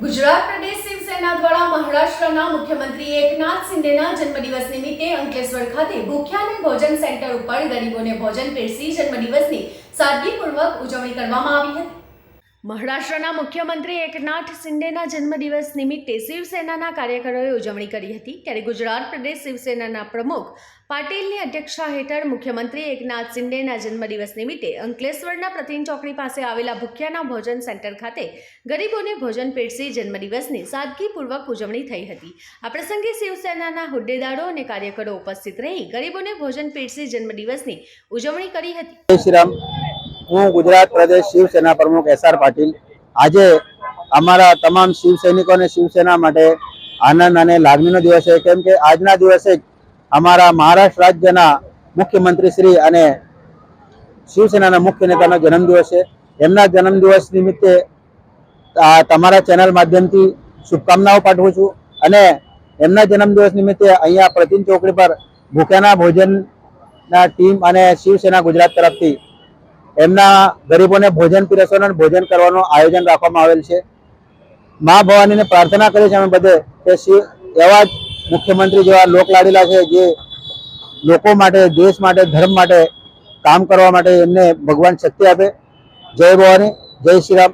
ગુજરાત પ્રદેશ શિવસેના દ્વારા મહારાષ્ટ્રના મુખ્યમંત્રી એકનાથ શિંદેના જન્મદિવસ નિમિત્તે અંકલેશ્વર ખાતે ભૂખ્યાને ભોજન સેન્ટર ઉપર ગરીબોને ભોજન પીરસી જન્મદિવસની સાદગીપૂર્વક ઉજવણી કરવામાં આવી હતી. મહારાષ્ટ્રના મુખ્યમંત્રી એકનાથ શિંદેના જન્મદિવસ નિમિત્તે શિવસેનાના કાર્યકરોએ ઉજવણી કરી હતી. ત્યારે ગુજરાત પ્રદેશ શિવસેનાના પ્રમુખ પાટીલની અધ્યક્ષતા હેઠળ મુખ્યમંત્રી એકનાથ શિંદેના જન્મદિવસ નિમિત્તે અંકલેશ્વરના પ્રતિન ચોકડી પાસે આવેલા ભૂખ્યાના ભોજન સેન્ટર ખાતે ગરીબોને ભોજન પીરસી જન્મદિવસની સાદગીપૂર્વક ઉજવણી થઈ હતી. આ પ્રસંગે શિવસેનાના હોદ્દેદારો અને કાર્યકરો ઉપસ્થિત રહી ગરીબોને ભોજન પીરસી જન્મદિવસની ઉજવણી કરી હતી. હું ગુજરાત પ્રદેશ શિવસેના પ્રમુખ એસ આર પાટીલ. આજે અમારા તમામ શિવસૈનિકોને શિવસેના માટે આનંદ અને લાગણીનો દિવસ છે. કેમ કે આજના દિવસે અમારા મહારાષ્ટ્ર રાજ્યના મુખ્યમંત્રી શ્રી અને શિવસેનાના મુખ્ય નેતાનો જન્મદિવસ છે. એમના જન્મદિવસ નિમિત્તે તમારા ચેનલ માધ્યમથી શુભકામનાઓ પાઠવું છું અને એમના જન્મદિવસ નિમિત્તે અહીંયા પ્રતિન ચોકડી પર ભૂખ્યાના ભોજનના ટીમ અને શિવસેના ગુજરાત તરફથી એમના ગરીબોને ભોજન પીરસવાનું અને ભોજન કરવાનું આયોજન રાખવામાં આવેલ છે. મા ભવાનીને પ્રાર્થના કરી છે અમે બધે કે એવા જ મુખ્યમંત્રી જેવા લોકલાડીલા છે જે લોકો માટે, દેશ માટે, ધર્મ માટે કામ કરવા માટે એમને ભગવાન શક્તિ આપે. જય ભવાની, જય શ્રી રામ.